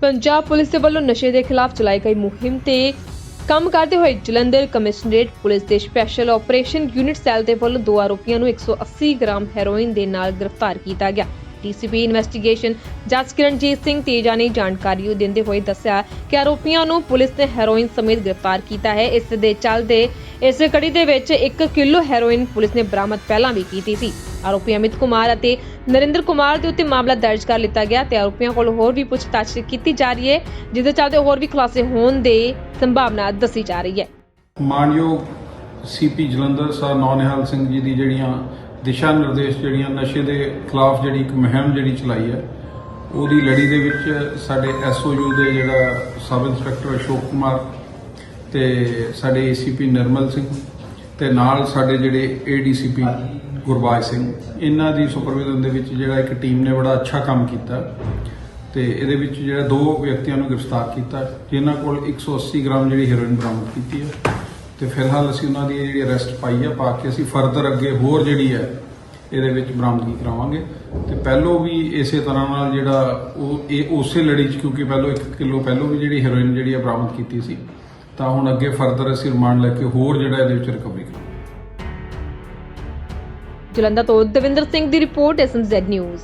Punjab police ਦੇ ਵੱਲੋਂ ਨਸ਼ੇ ਦੇ ਖਿਲਾਫ ਚਲਾਈ ਗਈ ਮੁਹਿੰਮ ਤੇ ਕੰਮ ਕਰਦੇ ਹੋਏ ਜਲੰਧਰ ਕਮਿਸ਼ਨਰੇਟ ਪੁਲਿਸ ਦੇ ਸਪੈਸ਼ਲ ਆਪਰੇਸ਼ਨ ਯੂਨਿਟ ਸੈੱਲ ਦੇ ਵੱਲੋਂ ਦੋ ਆਰੋਪੀਆਂ ਨੂੰ 180 ਗ੍ਰਾਮ ਹੈਰੋਇਨ ਦੇ ਨਾਲ ਗ੍ਰਿਫਤਾਰ ਕੀਤਾ ਗਿਆ। ਡੀਸੀਪੀ ਇਨਵੈਸਟੀਗੇਸ਼ਨ ਜਸ ਕਿਰਨਜੀਤ ਸਿੰਘ ਤੇਜਾ ਨੇ ਜਾਣਕਾਰੀ ਦਿੰਦੇ ਹੋਏ ਦੱਸਿਆ ਕਿ ਆਰੋਪੀਆਂ ਨੂੰ ਪੁਲਿਸ ਨੇ ਹੈਰੋਇਨ ਸਮੇਤ ਗ੍ਰਿਫਤਾਰ ਕੀਤਾ ਹੈ। ਇਸ ਦੇ ਚੱਲਦੇ ਇਸ ਕੜੀ ਦੇ ਵਿੱਚ 1 ਕਿਲੋ ਹੈਰੋਇਨ ਪੁਲਿਸ ਨੇ ਬਰਾਮਦ ਪਹਿਲਾਂ ਵੀ ਕੀਤੀ ਸੀ। ਆਰੋਪੀ ਅਮਿਤ ਕੁਮਾਰ ਅਤੇ ਨਰਿੰਦਰ ਕੁਮਾਰ ਦੇ ਉੱਤੇ ਮਾਮਲਾ ਦਰਜ ਕਰ ਲਿੱਤਾ ਗਿਆ ਤੇ ਆਰੋਪੀਆਂ ਕੋਲ ਹੋਰ ਵੀ ਪੁੱਛਤਾਛ ਕੀਤੀ ਜਾ ਰਹੀ ਹੈ ਜਿਸ ਦੇ ਚੱਲਦੇ ਹੋਰ ਵੀ ਖੁਲਾਸੇ ਹੋਣ ਦੇ ਸੰਭਾਵਨਾ ਦੱਸੀ ਜਾ ਰਹੀ ਹੈ। ਮਾਨਯੋਗ ਸੀਪੀ ਜਲੰਧਰ ਸਰ ਨੌਨਿਹਾਲ ਸਿੰਘ ਜੀ ਦੀ ਜਿਹੜੀਆਂ ਦਿਸ਼ਾ ਨਿਰਦੇਸ਼ ਜਿਹੜੀਆਂ ਨਸ਼ੇ ਦੇ ਖਿਲਾਫ ਜਿਹੜੀ ਇੱਕ ਮੁਹਿੰਮ ਜਿਹੜੀ ਚਲਾਈ ਹੈ, ਉਹਦੀ ਲੜੀ ਦੇ ਵਿੱਚ ਸਾਡੇ ਐਸਓਯੂ ਦੇ ਜਿਹੜਾ ਸਬ ਇੰਸਪੈਕਟਰ ਅਸ਼ੋਕ ਕੁਮਾਰ ਤੇ ਸਾਡੇ ਏਸੀਪੀ ਨਿਰਮਲ ਸਿੰਘ ਤੇ ਨਾਲ ਸਾਡੇ ਜਿਹੜੇ ਏਡੀਸੀਪੀ ਗੁਰਬਾਜ ਸਿੰਘ, ਇਹਨਾਂ ਦੀ ਸੁਪਰਵਿਜ਼ਨ ਦੇ ਵਿੱਚ ਜਿਹੜਾ ਇੱਕ ਟੀਮ ਨੇ ਬੜਾ ਅੱਛਾ ਕੰਮ ਕੀਤਾ ਤੇ ਇਹਦੇ ਵਿੱਚ ਜਿਹੜਾ ਦੋ ਵਿਅਕਤੀਆਂ ਨੂੰ ਗ੍ਰਿਫਤਾਰ ਕੀਤਾ, ਜਿਨ੍ਹਾਂ ਕੋਲ 180 ਗ੍ਰਾਮ ਜਿਹੜੀ ਹੈਰੋਇਨ ਬਰਾਮਦ ਕੀਤੀ ਹੈ ਤੇ ਫਿਲਹਾਲ ਅਸੀਂ ਉਹਨਾਂ ਦੀ ਜਿਹੜੀ ਅਰੈਸਟ ਪਾਈ ਆ, ਪਾ ਕੇ ਅਸੀਂ ਫਰਦਰ ਅੱਗੇ ਹੋਰ ਜਿਹੜੀ ਹੈ ਇਹਦੇ ਵਿੱਚ ਬਰਾਮਦਗੀ ਕਰਾਵਾਂਗੇ। ਤੇ ਪਹਿਲੋਂ ਵੀ ਇਸੇ ਤਰ੍ਹਾਂ ਨਾਲ ਜਿਹੜਾ ਉਹ ਇਹ ਉਸੇ ਲੜੀ 'ਚ, ਕਿਉਂਕਿ ਪਹਿਲੋਂ 1 ਕਿਲੋ ਪਹਿਲੋਂ ਵੀ ਜਿਹੜੀ ਹੈਰੋਇਨ ਜਿਹੜੀ ਆ ਬਰਾਮਦ ਕੀਤੀ ਸੀ। ਤਾਂ ਹੁਣ ਅੱਗੇ ਫਰਦਰ ਅਸੀਂ ਰਿਮਾਂਡ ਲੈ ਕੇ ਹੋਰ ਜਿਹੜਾ ਇਹਦੇ ਵਿੱਚ ਰਿਕਵਰੀ ਕਰਾਂਗੇ। ਜਲੰਧਰ ਤੋਂ ਦਵਿੰਦਰ ਸਿੰਘ ਦੀ ਰਿਪੋਰਟ ਐਸਐਮਜ਼ੈਡ ਨਿਊਜ਼